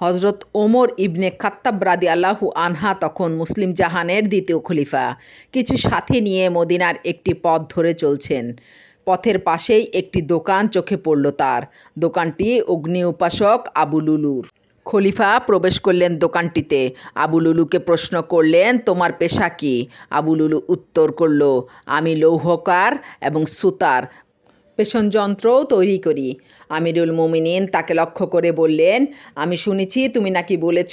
হজরত ওমর ইবনে খাত্তাব রাদি আল্লাহু আনহা তখন মুসলিম জাহানের দ্বিতীয় খলিফা। কিছু সাথে নিয়ে মদিনার একটি পথ ধরে চলছেন। পথের পাশেই একটি দোকান চোখে পড়ল তার। দোকানটি অগ্নি উপাসক আবু লুলুর। খলিফা প্রবেশ করলেন দোকানটিতে। আবুলুলুকে প্রশ্ন করলেন, তোমার পেশা কি? আবুলুলু উত্তর করল, আমি লৌহকার এবং সুতার। পেষণ যন্ত্রও তৈরি করি। আমিরুল মুমিনিন তাকে লক্ষ্য করে বললেন, আমি শুনেছি, তুমি নাকি বলেছ,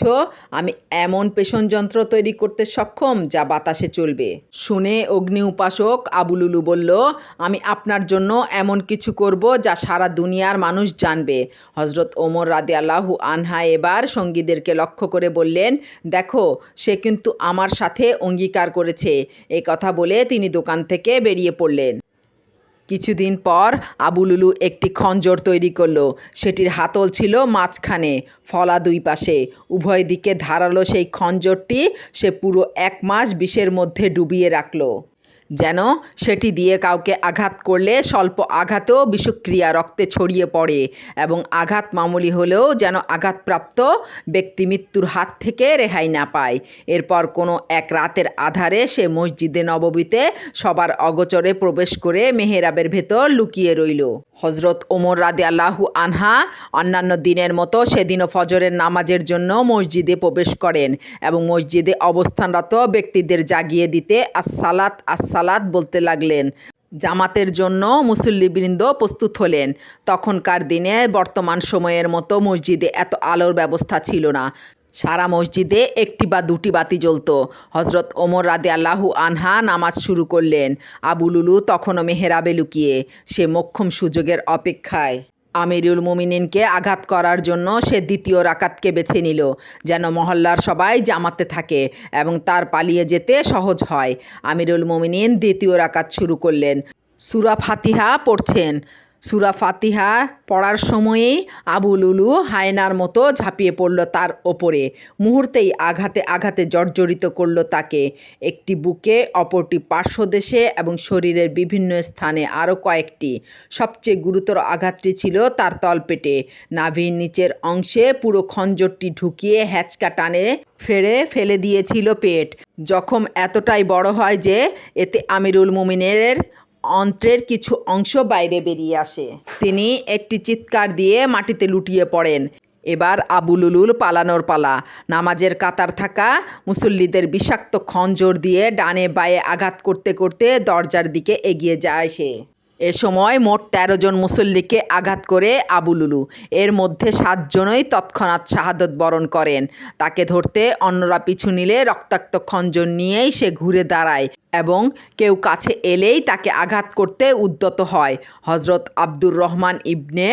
আমি এমন পেষণ যন্ত্র তৈরি করতে সক্ষম যা বাতাসে চলবে। শুনে অগ্নি উপাসক আবুলুলু বলল, আমি আপনার জন্য এমন কিছু করব যা সারা দুনিয়ার মানুষ জানবে। হজরত ওমর রাদে আল্লাহু আনহা এবার সঙ্গীদেরকে লক্ষ্য করে বললেন, দেখো, সে কিন্তু আমার সাথে অঙ্গীকার করেছে। এ কথা বলে তিনি দোকান থেকে বেরিয়ে পড়লেন। কিছুদিন পর আবুলুলু একটি খঞ্জর তৈরি করল। সেটির হাতল ছিল মাঝখানে, ফলা দুই পাশে। উভয় দিকে ধারালো সেই খঞ্জরটি সে পুরো এক মাস বিষের মধ্যে ডুবিয়ে রাখল। যেন সেটি দিয়ে কাউকে আঘাত করলে স্বল্প আঘাতেও বিষক্রিয়া রক্তে ছড়িয়ে পড়ে এবং আঘাত মামুলি হলেও যেন আঘাতপ্রাপ্ত ব্যক্তি মৃত্যুর হাত থেকে রেহাই না পায়। এরপর কোনো এক রাতের আধারে সে মসজিদে নববীতে সবার অগোচরে প্রবেশ করে মেহেরাবের ভেতর লুকিয়ে রইল। হজরত ওমর রাদে আল্লাহু আনহা অন্যান্য দিনের মতো সেদিনও ফজরের নামাজের জন্য মসজিদে প্রবেশ করেন এবং মসজিদে অবস্থানরত ব্যক্তিদের জাগিয়ে দিতে আসসালাত আসসালাত বলতে লাগলেন। জামাতের জন্য মুসল্লিবৃন্দ প্রস্তুত হলেন। তখনকার দিনে বর্তমান সময়ের মতো মসজিদে এত আলোর ব্যবস্থা ছিল না। সারা মসজিদে একটি বা দুটি বাতি জ্বলত। হজরত ওমর রাদে আল্লাহু আনহা নামাজ শুরু করলেন। আবুলুলু তখনও মেহেরাবে লুকিয়ে। সে মোক্ষম সুযোগের অপেক্ষায়। আমিরুল মুমিনিনকে আঘাত করার জন্য সে দ্বিতীয় রাকাতকে বেছে নিল, যেন মহল্লার সবাই জামাতে থাকে এবং তার পালিয়ে যেতে সহজ হয়। আমিরুল মুমিনিন দ্বিতীয় রাকাত শুরু করলেন। সুরা ফাতিহা পড়ছেন। সুরা ফাতিহা পড়ার সময়েই আবু লুলু হায়নার মতো ঝাঁপিয়ে পড়ল তার ওপরে। মুহূর্তেই আঘাতে আঘাতে জর্জরিত করল তাকে। একটি বুকে, অপরটি পার্শ্বদেশে এবং শরীরের বিভিন্ন স্থানে আরও কয়েকটি। সবচেয়ে গুরুতর আঘাতটি ছিল তার তলপেটে। নাভির নিচের অংশে পুরো খঞ্জরটি ঢুকিয়ে হ্যাচকা টানে ফেড়ে ফেলে দিয়েছিল পেট। জখম এতটাই বড় হয় যে, এতে আমিরুল মুমিনের অন্ত্রের কিছু অংশ বাইরে বেরিয়ে আসে। তিনি একটি চিৎকার দিয়ে মাটিতে লুটিয়ে পড়েন। এবার আবুলুলুল পালানোর পালা। নামাজের কাতার থাকা মুসল্লিদের বিষাক্ত খঞ্জর দিয়ে ডানে বায়ে আঘাত করতে করতে দরজার দিকে এগিয়ে যায় সে। এ সময় মোট তেরো জন মুসল্লিকে আঘাত করে আবুলুলু এর মধ্যে সাতজনই তৎক্ষণাৎ শাহাদত বরণ করেন। তাকে ধরতে অন্যরা পিছু নিলে রক্তাক্ত খঞ্জন নিয়েই সে ঘুরে দাঁড়ায় এবং কেউ কাছে এলেই তাকে আঘাত করতে উদ্যত হয়। হজরত আব্দুর রহমান ইবনে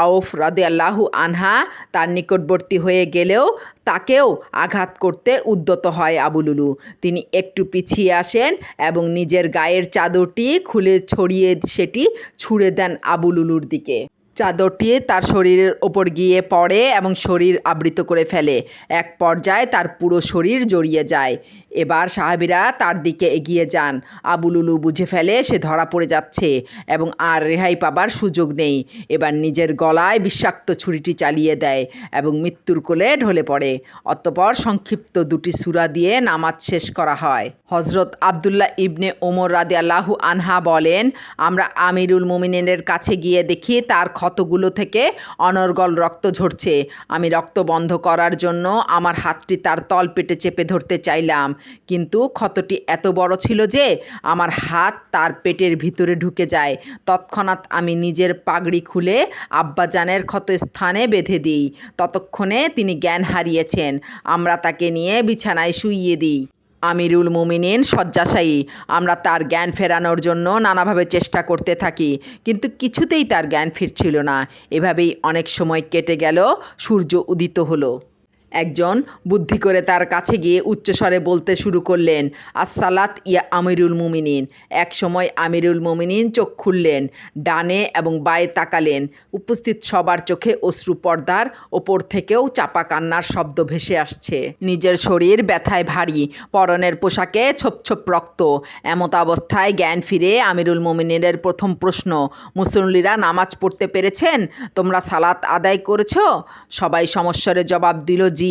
আউফ রাদিয়াল্লাহু আনহা তার নিকটবর্তী হয়ে গেলেও তাকেও আঘাত করতে উদ্যত হয় আবুলুলু তিনি একটু পিছিয়ে আসেন এবং নিজের গায়ের চাদরটি খুলে ছড়িয়ে সেটি ছুঁড়ে দেন আবুলুলুর দিকে। চাদরটি তার শরীরের ওপর গিয়ে পড়ে এবং শরীর আবৃত করে ফেলে। এক পর্যায়ে তার পুরো শরীর জড়িয়ে যায়। এবার সাহাবিরা তার দিকে এগিয়ে যান। আবুলুলু বুঝে ফেলে সে ধরা পড়ে যাচ্ছে এবং আর রেহাই পাবার সুযোগ নেই। এবার নিজের গলায় বিষাক্ত ছুরিটি চালিয়ে দেয় এবং মৃত্যুর কোলে ঢলে পড়ে। অতঃপর সংক্ষিপ্ত দুটি সুরা দিয়ে নামাজ শেষ করা হয়। হজরত আবদুল্লাহ ইবনে ওমর রাদে আল্লাহু আনহা বলেন, আমরা আমিরুল মুমিনের কাছে গিয়ে দেখি তার ক্ষতগুলো থেকে অনর্গল রক্ত ঝরছে। আমি রক্ত বন্ধ করার জন্য আমার হাতটি তার তল পেটে চেপে ধরতে চাইলাম। কিন্তু ক্ষতটি এত বড় ছিল যে আমার হাত তার পেটের ভিতরে ঢুকে যায়। তৎক্ষণাৎ আমি নিজের পাগড়ি খুলে আব্বাজানের ক্ষত স্থানে বেঁধে দিই। ততক্ষণে তিনি জ্ঞান হারিয়েছেন। আমরা তাকে নিয়ে বিছানায় শুইয়ে দিই। আমিরুল মুমিনিন শয্যাশায়ী। আমরা তার জ্ঞান ফেরানোর জন্য নানাভাবে চেষ্টা করতে থাকি, কিন্তু কিছুতেই তার জ্ঞান ফিরছিল না। এভাবেই অনেক সময় কেটে গেল, সূর্য উদিত হলো। একজন বুদ্ধি করে তার কাছে গিয়ে উচ্চস্বরে বলতে শুরু করলেন, আসসালাত ইয়া আমিরুল মুমিনিন। এক সময় আমিরুল মুমিনিন চোখ খুললেন, ডানে এবং বায়ে তাকালেন। উপস্থিত সবার চোখে অশ্রু পর্দার, ওপর থেকেও চাপা কান্নার শব্দ ভেসে আসছে। নিজের শরীর ব্যথায় ভারী, পরনের পোশাকে ছোপ ছোপ রক্ত। এমত অবস্থায় জ্ঞান ফিরে আমিরুল মুমিনের প্রথম প্রশ্ন, মুসল্লিরা নামাজ পড়তে পেরেছেন? তোমরা সালাত আদায় করেছ? সবাই সমস্বরে জবাব দিল, জি।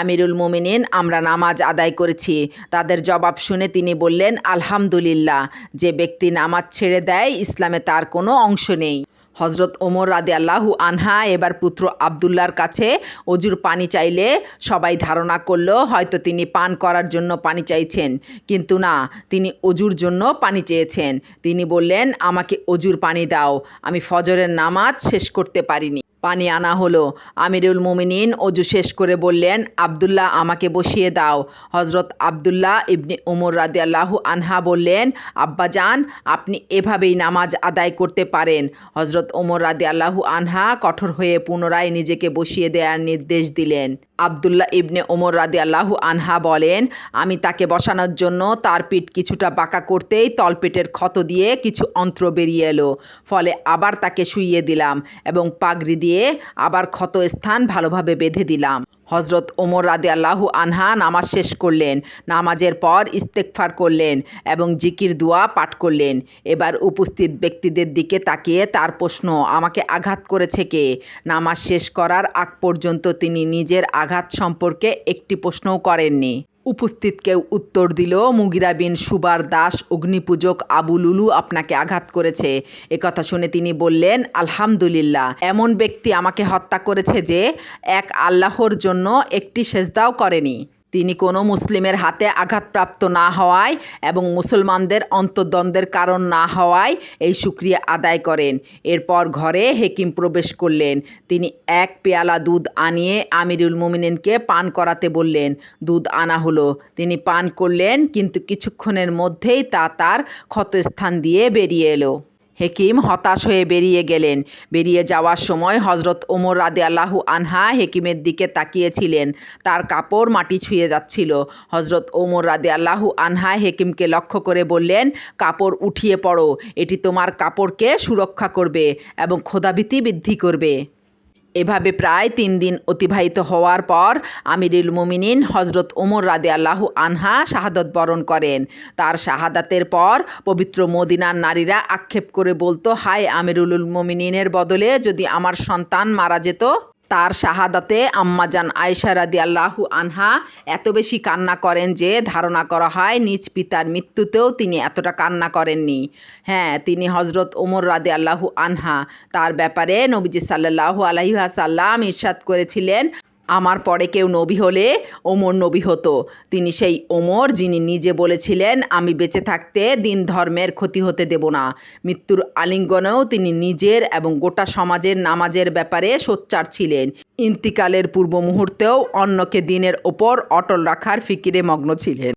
আমিরুল মুমিনিন, আমরা নামাজ আদায় করেছি। তাদের জবাব শুনে তিনি বললেন, আলহামদুলিল্লাহ, যে ব্যক্তি নামাজ ছেড়ে দেয়, ইসলামে তার কোনো অংশ নেই। হজরত ওমর রাদে আল্লাহু আনহা এবার পুত্র আবদুল্লার কাছে অজুর পানি চাইলে সবাই ধারণা করল, হয়তো তিনি পান করার জন্য পানি চাইছেন। কিন্তু না, তিনি অজুর জন্য পানি চেয়েছেন। তিনি বললেন, আমাকে অজুর পানি দাও, আমি ফজরের নামাজ শেষ করতে পারিনি। পানি আনা হলো। আমিরুল মুমিনিন অজু শেষ করে বললেন, আবদুল্লাহ, আমাকে বসিয়ে দাও। হজরত আবদুল্লাহ ইবনি উমর রাদি আল্লাহু আনহা বললেন আব্বাজান আপনি এভাবেই নামাজ আদায় করতে পারেন। হজরত ওমর রাদি আল্লাহু আনহা কঠোর হয়ে পুনরায় নিজেকে বসিয়ে দেওয়ার নির্দেশ দিলেন। আবদুল্লাহ ইবনে ওমর রাদি আল্লাহু আনহা বলেন, আমি তাকে বসানোর জন্য তার পিঠ কিছুটা বাঁকা করতেই তলপেটের ক্ষত দিয়ে কিছু অন্ত্র বেরিয়ে এলো। ফলে আবার তাকে শুইয়ে দিলাম এবং পাগড়ি দিয়ে আবার ক্ষত স্থান ভালোভাবে বেঁধে দিলাম। হজরত ওমর রাদে আল্লাহু আনহা নামাজ শেষ করলেন, নামাজের পর ইস্তেকফার করলেন এবং জিকির, দোয়া পাঠ করলেন। এবার উপস্থিত ব্যক্তিদের দিকে তাকিয়ে তার প্রশ্ন, আমাকে আঘাত করেছে কে? নামাজ শেষ করার আগ পর্যন্ত তিনি নিজের আঘাত সম্পর্কে একটি প্রশ্নও করেননি। উপস্থিত কেউ উত্তর দিল, মুগিরা বিন সুবার দাস অগ্নিপূজক আবু লুলু আপনাকে আঘাত করেছে। একথা শুনে তিনি বললেন, আলহামদুলিল্লাহ, এমন ব্যক্তি আমাকে হত্যা করেছে যে, এক আল্লাহর জন্য একটি সেজদাও করেনি। তিনি কোনো মুসলিমের হাতে আঘাতপ্রাপ্ত না হওয়ায় এবং মুসলমানদের অন্তর্দ্বন্দ্বের কারণ না হওয়ায় এই সুক্রিয়া আদায় করেন। এরপর ঘরে হেকিম প্রবেশ করলেন। তিনি এক পেয়ালা দুধ আনিয়ে আমিরুল মুমিনিনকে পান করাতে বললেন, দুধ আনা হলো। তিনি পান করলেন, কিন্তু কিছুক্ষণের মধ্যেই তা তার ক্ষতস্থান দিয়ে বেরিয়ে এলো। হেকিম হতাশ হয়ে বেরিয়ে গেলেন। বেরিয়ে যাওয়ার সময় হজরত ওমর রাদে আল্লাহু আনহা হেকিমের দিকে তাকিয়েছিলেন। তার কাপড় মাটি ছুঁয়ে যাচ্ছিল। হজরত ওমর রাদে আল্লাহু আনহা হেকিমকে লক্ষ্য করে বললেন, কাপড় উঠিয়ে পড়ো। এটি তোমার কাপড়কে সুরক্ষা করবে এবং ক্ষোধাভীতি বৃদ্ধি করবে। এভাবে প্রায় তিন দিন অতিবাহিত হওয়ার পর আমিরুল মুমিনিন হজরত ওমর রাদে আল্লাহ আনহা শাহাদত বরণ করেন। তার শাহাদাতের পর পবিত্র মদিনার নারীরা আক্ষেপ করে বলতো, হায় আমিরুল মুমিনিনের বদলে যদি আমার সন্তান মারা যেত তার শাহাদাতে আম্মাজান আয়সা রাদি আল্লাহু আনহা এত বেশি কান্না করেন যে ধারণা করা হয় নিজ পিতার মৃত্যুতেও তিনি এতটা কান্না করেননি। হ্যাঁ তিনি হজরত ওমর রাদি আল্লাহু আনহা। তার ব্যাপারে নবীজি সাল্লাহু আলহিহাসাল্লাম ইরশাদ করেছিলেন আমার পরে কেউ নবী হলে ওমর নবী হতো। তিনি সেই ওমর যিনি নিজে বলেছিলেন, আমি বেঁচে থাকতে দিন ধর্মের ক্ষতি হতে দেব না। মৃত্যুর আলিঙ্গনেও তিনি নিজের এবং গোটা সমাজের নামাজের ব্যাপারে সোচ্চার ছিলেন। ইন্তিকালের পূর্ব মুহূর্তেও অন্যকে দিনের ওপর অটল রাখার ফিকিরে মগ্ন ছিলেন।